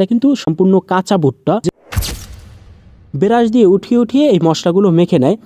এটা কিন্তু সম্পূর্ণ কাঁচা ভুট্টা বেরাস দিয়ে উঠিয়ে উঠিয়ে এই মশলাগুলো মেখে নেয়।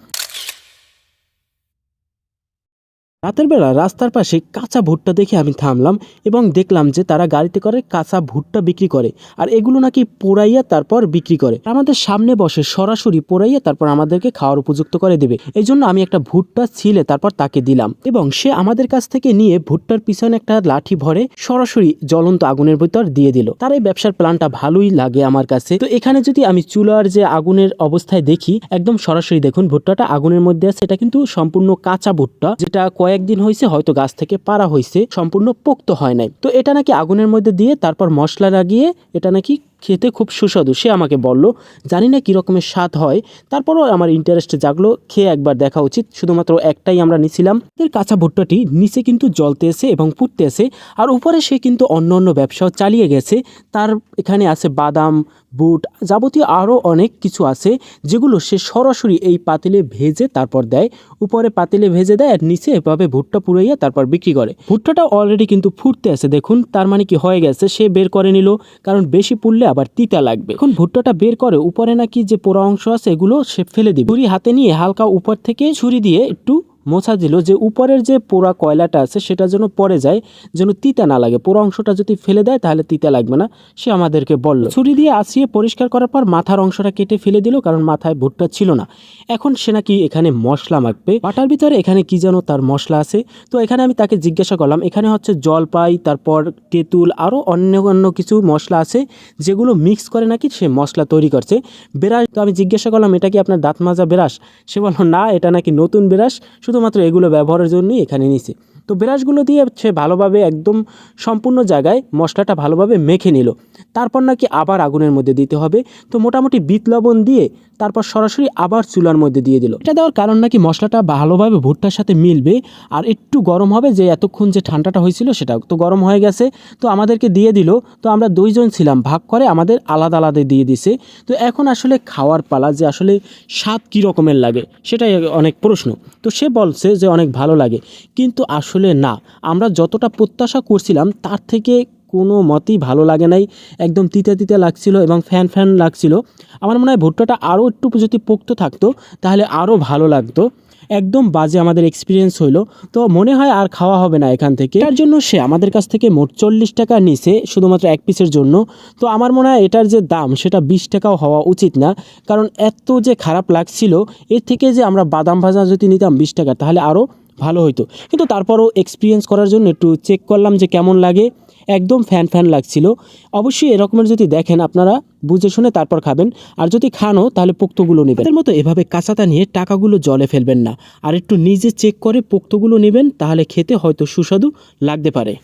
রাতের বেলা রাস্তার পাশে কাঁচা ভুট্টা দেখে আমি থামলাম এবং দেখলাম যে তারা গাড়িতে করে কাঁচা ভুট্টা বিক্রি করে আর এগুলো নাকি পোড়াইয়া তারপর বিক্রি করে। আমাদের সামনে বসে সরাসরি পোড়াইয়া তারপর আমাদেরকে খাওয়ার উপযুক্ত করে দেবে। এই জন্য আমি একটা ভুট্টা ছিলে তারপর তাকে দিলাম এবং সে আমাদের কাছ থেকে নিয়ে ভুট্টার পিছনে একটা লাঠি ভরে সরাসরি জ্বলন্ত আগুনের ভিতর দিয়ে দিল। তার এই ব্যবসার প্ল্যানটা ভালোই লাগে আমার কাছে। তো এখানে যদি আমি চুলার যে আগুনের অবস্থায় দেখি, একদম সরাসরি দেখুন ভুট্টাটা আগুনের মধ্যে আছে। এটা কিন্তু সম্পূর্ণ কাঁচা ভুট্টা, যেটা কয়েকদিন হয়েছে হয়তো গাছ থেকে পারা হয়েছে সম্পূর্ণ পোক্ত হয় নাই। তো এটা নাকি আগুনের মধ্যে দিয়ে তারপর মশলা লাগিয়ে এটা নাকি খেতে খুব সুস্বাদু। সে আমাকে বলল, জানি না কী রকমের স্বাদ হয়। তারপরও আমার ইন্টারেস্ট জাগলো, খেয়ে একবার দেখা উচিত। শুধুমাত্র একটাই আমরা নিছিলাম। এর কাঁচা ভুট্টাটি নিচে কিন্তু জ্বলতে এসে এবং এসে, আর উপরে সে কিন্তু অন্য অন্য ব্যবসাও চালিয়ে গেছে। তার এখানে আছে বাদাম, বুট, যাবতীয় আরও অনেক কিছু আছে, যেগুলো সে সরাসরি এই পাতিলে ভেজে তারপর দেয়। উপরে পাতিলে ভেজে দেয়, আর নিচে এভাবে ভুট্টা পুড়াইয়া তারপর বিক্রি করে। ভুট্টাটা অলরেডি কিন্তু ফুটতে আছে, দেখুন। তার মানে কি হয়ে গেছে? সে বের করে নিল, কারণ বেশি পুড়লে আবার তিতা লাগবে। এখন ভুট্টাটা বের করে উপরে নাকি যে পোড়া অংশ আছে, এগুলো সে ফেলে দিবে। ছুরি হাতে নিয়ে হালকা উপর থেকে ছুরি দিয়ে একটু মোছা দিল যে উপরের যে পোড়া কয়লাটা আছে সেটা যেন পরে যায়, যেন তিতা না লাগে। পোড়া অংশটা যদি ফেলে দেয় তাহলে তিতা লাগবে না। সে আমাদেরকে বলল। ছুরি দিয়ে আসিয়ে পরিষ্কার করার পর মাথার অংশটা কেটে ফেলে দিল কারণ মাথায় ভুট্টা ছিল না। এখন সে নাকি এখানে মশলা মাখবে। পাটার ভিতরে এখানে কি যেন তার মশলা আছে। তো এখানে আমি তাকে জিজ্ঞাসা করলাম, এখানে হচ্ছে জলপাই, তারপর তেঁতুল আরও অন্য অন্য কিছু মশলা আছে যেগুলো মিক্স করে নাকি সে মশলা তৈরি করছে। বেরাস, তো আমি জিজ্ঞাসা করলাম, এটা কি আপনার দাঁত মাজা বেরাস? সে বলল, না, এটা নাকি নতুন বেরাস। শুধুমাত্র এগুলো ব্যবহারের জন্যই এখানে নিছে। তো ব্রাশগুলো দিয়ে সে ভালোভাবে একদম সম্পূর্ণ জায়গায় মশলাটা ভালোভাবে মেখে নিল। তারপর নাকি আবার আগুনের মধ্যে দিতে হবে। তো মোটামুটি বিট লবণ দিয়ে তারপর সরাসরি আবার চুলার মধ্যে দিয়ে দিল। এটা দেওয়ার কারণ নাকি মশলাটা ভালোভাবে ভুট্টার সাথে মিলবে আর একটু গরম হবে যে এতক্ষণ যে ঠান্ডাটা হয়েছিল সেটা তো গরম হয়ে গেছে, তো আমাদেরকে দিয়ে দিল। তো আমরা দুইজন ছিলাম, ভাগ করে আমাদের আলাদা আলাদা দিয়ে দিছে। তো এখন আসলে খাওয়ার পালা যে আসলে স্বাদ কী রকমের লাগে, সেটাই অনেক প্রশ্ন। তো সে বলছে যে অনেক ভালো লাগে, কিন্তু আসলে না। আমরা যতটা প্রত্যাশা করছিলাম, তার থেকে কোনো মতেই ভালো লাগে নাই। একদম তিতা তিতা লাগছিল এবং ফ্যান ফ্যান লাগছিল। আমার মনে হয় ভুট্টাটা আরও একটু যদি পোক্ত থাকতো, তাহলে আরও ভালো লাগতো। একদম বাজে আমাদের এক্সপিরিয়েন্স হইল। তো মনে হয় আর খাওয়া হবে না এখান থেকে। তার জন্য সে আমাদের কাছ থেকে মোট চল্লিশ টাকা নিছে শুধুমাত্র এক পিসের জন্য। তো আমার মনে হয় এটার যে দাম, সেটা বিশ টাকাও হওয়া উচিত না। কারণ এত যে খারাপ লাগছিল, এর থেকে যে আমরা বাদাম ভাজা যদি নিতাম বিশ টাকা তাহলে আরও ভালো হইতো। কিন্তু তারপরও এক্সপিরিয়েন্স করার জন্য একটু চেক করলাম যে কেমন লাগে। একদম ফ্যান ফ্যান লাগছিল। অবশ্যই এরকমের যদি দেখেন আপনারা, বুঝে শুনে তারপর খাবেন। আর যদি খানও, তাহলে পোক্তগুলো নেবেন। এর মতো এভাবে কাঁচাতা নিয়ে টাকাগুলো জলে ফেলবেন না। আর একটু নিজে চেক করে পোক্তগুলো নেবেন, তাহলে খেতে হয়তো সুস্বাদু লাগতে পারে।